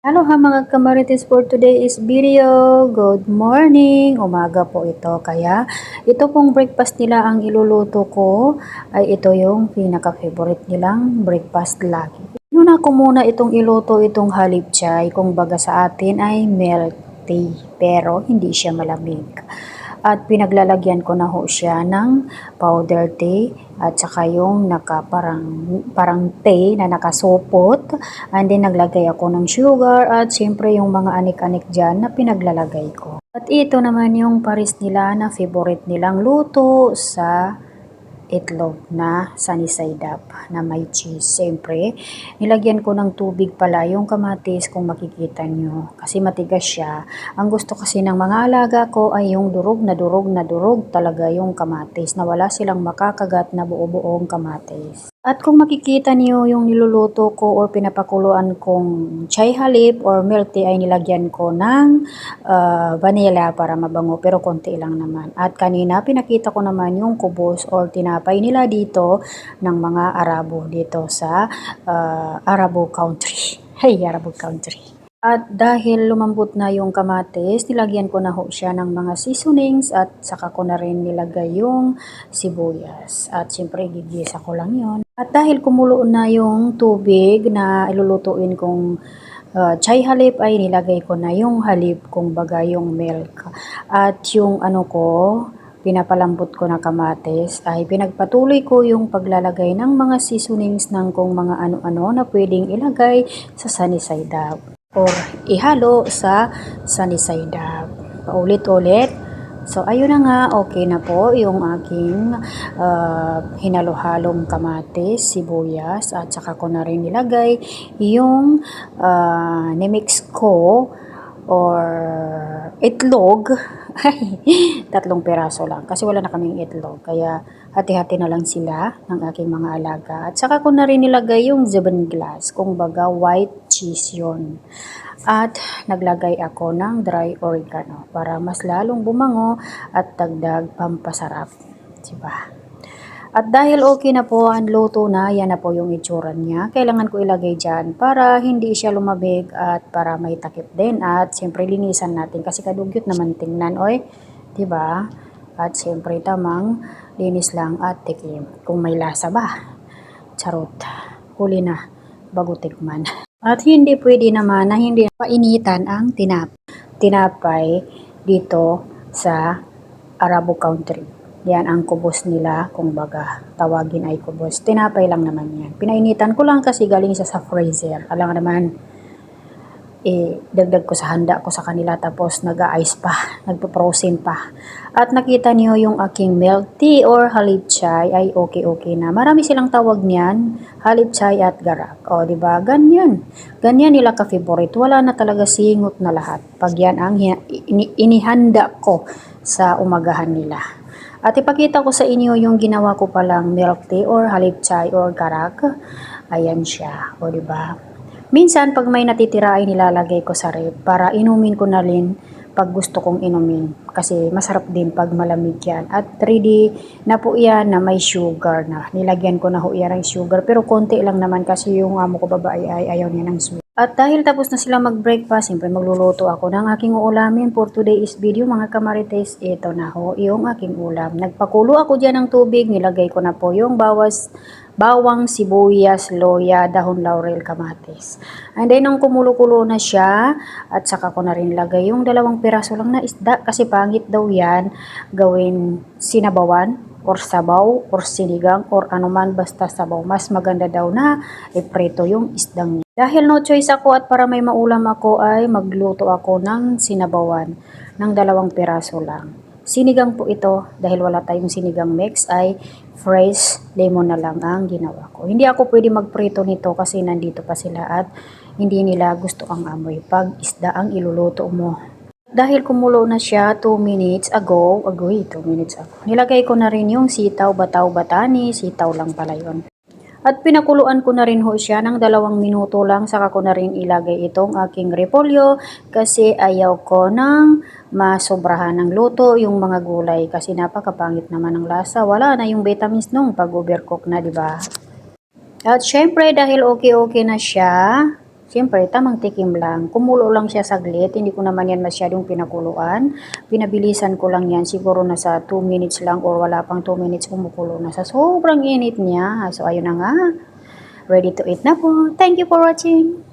Hello ha mga kamarites for today is video. Good morning. Umaga po ito. Kaya ito pong breakfast nila ang iluluto ko ay ito yung pinaka-favorite nilang breakfast lagi. Yun ko muna itong iluto itong halib chai kung baga sa atin ay milk tea pero hindi siya malamig. At pinaglalagyan ko na ho siya ng powder tea at saka yung naka parang, parang tea na nakasupot. And then naglagay ako ng sugar at siyempre yung mga anik-anik dyan na pinaglalagay ko. At ito naman yung paris nila na favorite nilang luto sa itlog na up na may cheese. Siyempre, nilagyan ko ng tubig pala yung kamatis kung makikita nyo. Kasi matigas siya. Ang gusto kasi ng mga alaga ko ay yung durog na durog na durog talaga yung kamatis na wala silang makakagat na buo-buong kamatis. At kung makikita niyo yung niluluto ko or pinapakuluan kong chai halip or milk tea ay nilagyan ko ng uh, vanilla para mabango pero konti lang naman. At kanina pinakita ko naman yung kubos or tinapay nila dito ng mga Arabo dito sa uh, Arabo country. Hey, Arabo country. At dahil lumambot na yung kamatis, nilagyan ko na ho siya ng mga seasonings at saka ko na rin nilagay yung sibuyas. At siyempre, gigisa ko lang yon At dahil kumulo na yung tubig na ilulutuin kong uh, chai halip ay nilagay ko na yung halip kung baga yung milk. At yung ano ko, pinapalambot ko na kamatis ay pinagpatuloy ko yung paglalagay ng mga seasonings ng kung mga ano-ano na pwedeng ilagay sa sunny side up or ihalo sa up. Paulit-ulit. So, ayun na nga, okay na po yung aking uh, hinalo-halong kamatis, sibuyas, at saka ko na rin nilagay yung uh, nimix ko or itlog tatlong peraso lang kasi wala na kaming itlog kaya hati-hati na lang sila ng aking mga alaga at saka ko na rin nilagay yung seven glass kung baga white cheese yon at naglagay ako ng dry oregano para mas lalong bumango at dagdag pampasarap diba at dahil okay na po ang luto na, yan na po yung itsura niya. Kailangan ko ilagay dyan para hindi siya lumabig at para may takip din. At siyempre linisan natin kasi kadugyot naman tingnan. Oy, ba diba? At siyempre tamang linis lang at tikim. Kung may lasa ba? Charot. Huli na. Bago tikman. At hindi pwede naman na hindi painitan ang tinap tinapay dito sa Arabo country. Yan ang kubos nila, kung baga tawagin ay kubos. Tinapay lang naman yan. Pinainitan ko lang kasi galing siya sa freezer. Alam naman, eh, dagdag ko sa handa ko sa kanila tapos nag-ice pa, nagpo-frozen pa. At nakita niyo yung aking milk tea or halib chai ay okay-okay na. Marami silang tawag niyan, halib chai at garak. O, di ba? Ganyan. Ganyan nila ka-favorite. Wala na talaga singot na lahat. Pag yan ang inihanda ko sa umagahan nila. At ipakita ko sa inyo yung ginawa ko palang milk tea or halib chai or karak. Ayan siya. O, di ba? Minsan, pag may natitira ay nilalagay ko sa rep para inumin ko na rin pag gusto kong inumin. Kasi masarap din pag malamig yan. At ready na po yan na may sugar na. Nilagyan ko na ho yan ng sugar. Pero konti lang naman kasi yung amo ko babae ay ayaw niya ng sweet. At dahil tapos na sila mag-breakfast, siyempre magluluto ako ng aking uulamin for today's video mga kamarites. Ito na ho yung aking ulam. Nagpakulo ako dyan ng tubig, nilagay ko na po yung bawas, bawang, sibuyas, loya, dahon laurel, kamatis. And then nung kumulo-kulo na siya, at saka ko na rin lagay yung dalawang piraso lang na isda kasi pangit daw yan gawin sinabawan or sabaw or sinigang or anuman basta sabaw. Mas maganda daw na ipreto yung isdang niya. Dahil no choice ako at para may maulam ako ay magluto ako ng sinabawan ng dalawang piraso lang. Sinigang po ito dahil wala tayong sinigang mix ay fresh lemon na lang ang ginawa ko. Hindi ako pwede magprito nito kasi nandito pa sila at hindi nila gusto ang amoy pag isda ang iluluto mo. Dahil kumulo na siya 2 minutes ago, agoy, 2 minutes ago. Nilagay ko na rin yung sitaw, bataw, batani, sitaw lang pala yun. At pinakuluan ko na rin ho siya ng dalawang minuto lang, saka ko na rin ilagay itong aking repolyo kasi ayaw ko ng masobrahan ng luto yung mga gulay kasi napakapangit naman ng lasa. Wala na yung vitamins nung pag overcook na, di ba? At syempre dahil okay-okay na siya, Siyempre, tamang tikim lang. Kumulo lang siya saglit. Hindi ko naman yan masyadong pinakuluan. Pinabilisan ko lang yan. Siguro nasa 2 minutes lang or wala pang 2 minutes kumukulo na sa sobrang init niya. So, ayun na nga. Ready to eat na po. Thank you for watching.